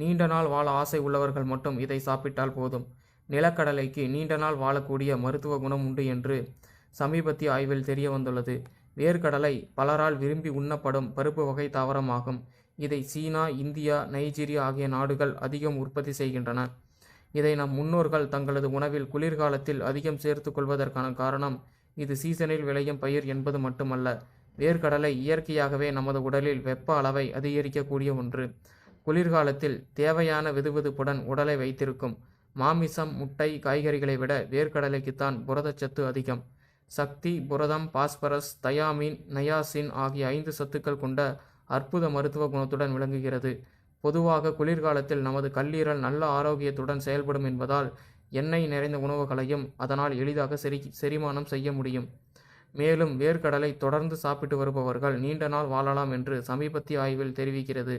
நீண்ட நாள் வாழ ஆசை உள்ளவர்கள் மட்டும் இதை சாப்பிட்டால் போதும். நிலக்கடலைக்கு நீண்ட நாள் வாழக்கூடிய மருத்துவ குணம் உண்டு என்று சமீபத்திய ஆய்வில் தெரிய வந்துள்ளது வேர்க்கடலை பலரால் விரும்பி உண்ணப்படும் பருப்பு வகை தாவரமாகும். இதை சீனா இந்தியா நைஜீரியா ஆகிய நாடுகள் அதிகம் உற்பத்தி செய்கின்றன. இதை நம் முன்னோர்கள் தங்களது உணவில் குளிர்காலத்தில் அதிகம் சேர்த்து கொள்வதற்கான காரணம் இது சீசனில் விளையும் பயிர் என்பது மட்டுமல்ல. வேர்க்கடலை இயற்கையாகவே நமது உடலில் வெப்ப அளவை அதிகரிக்கக்கூடிய ஒன்று. குளிர்காலத்தில் தேவையான வெதுவெதுப்புடன் உடலை வைத்திருக்கும். மாமிசம் முட்டை காய்கறிகளை விட வேர்க்கடலைக்குத்தான் புரதச்சத்து அதிகம். சக்தி புரதம் பாஸ்பரஸ் தயாமின் நயாசின் ஆகிய ஐந்து சத்துக்கள் கொண்ட அற்புத மருத்துவ குணத்துடன் விளங்குகிறது. பொதுவாக குளிர்காலத்தில் நமது கல்லீரல் நல்ல ஆரோக்கியத்துடன் செயல்படும் என்பதால் எண்ணெய் நிறைந்த உணவுகளையும் அதனால் எளிதாக செரி செரிமானம் செய்ய முடியும். மேலும் வேர்க்கடலை தொடர்ந்து சாப்பிட்டு வருபவர்கள் நீண்ட நாள் வாழலாம் என்று சமீபத்திய ஆய்வில் தெரிவிக்கிறது.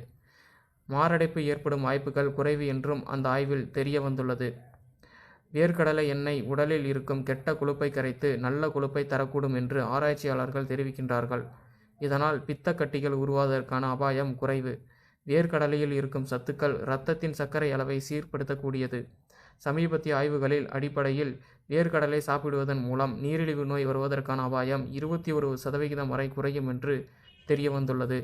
மாரடைப்பு ஏற்படும் வாய்ப்புகள் குறைவு என்றும் அந்த ஆய்வில் தெரிய வந்துள்ளது வேர்க்கடலை எண்ணெய் உடலில் இருக்கும் கெட்ட கொழுப்பை கரைத்து நல்ல கொழுப்பை தரக்கூடும் என்று ஆராய்ச்சியாளர்கள் தெரிவிக்கின்றார்கள். இதனால் பித்த கட்டிகள் உருவாவதற்கான அபாயம் குறைவு. வேர்க்கடலையில் இருக்கும் சத்துக்கள் இரத்தத்தின் சர்க்கரை அளவை சீர்படுத்தக்கூடியது. சமீபத்திய ஆய்வுகளில் அடிப்படையில் வேர்க்கடலை சாப்பிடுவதன் மூலம் நீரிழிவு நோய் வருவதற்கான அபாயம் இருபத்தி ஒரு சதவிகிதம் வரை குறையும் என்று தெரிய வந்துள்ளது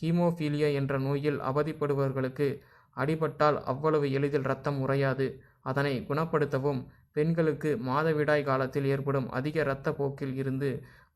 ஹீமோஃபீலியா என்ற நோயில் அவதிப்படுபவர்களுக்கு அடிபட்டால் அவ்வளவு எளிதில் இரத்தம் உறையாது. அதனை குணப்படுத்தவும் பெண்களுக்கு மாதவிடாய் காலத்தில் ஏற்படும் அதிக இரத்த போக்கில் இருந்து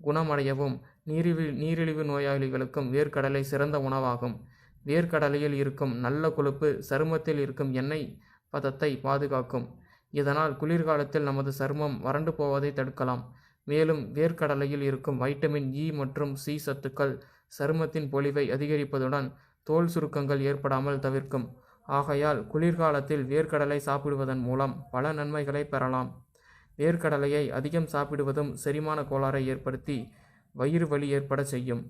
குணமடையவும் நீரிழி நீரிழிவு நோயாளிகளுக்கும் வேர்க்கடலை சிறந்த உணவாகும். வேர்க்கடலையில் இருக்கும் நல்ல கொழுப்பு சருமத்தில் இருக்கும் எண்ணெய் பதத்தை பாதுகாக்கும். இதனால் குளிர்காலத்தில் நமது சருமம் வறண்டு போவதை தடுக்கலாம். மேலும் வேர்க்கடலையில் இருக்கும் வைட்டமின் இ மற்றும் சி சத்துக்கள் சருமத்தின் பொலிவை அதிகரிப்பதுடன் தோல் சுருக்கங்கள் ஏற்படாமல் தவிர்க்கும். ஆகையால் குளிர்காலத்தில் வேர்க்கடலை சாப்பிடுவதன் மூலம் பல நன்மைகளை பெறலாம். வேர்க்கடலையை அதிகம் சாப்பிடுவதும் செரிமான கோளாறை ஏற்படுத்தி வயிறு வலி ஏற்பட செய்யும்.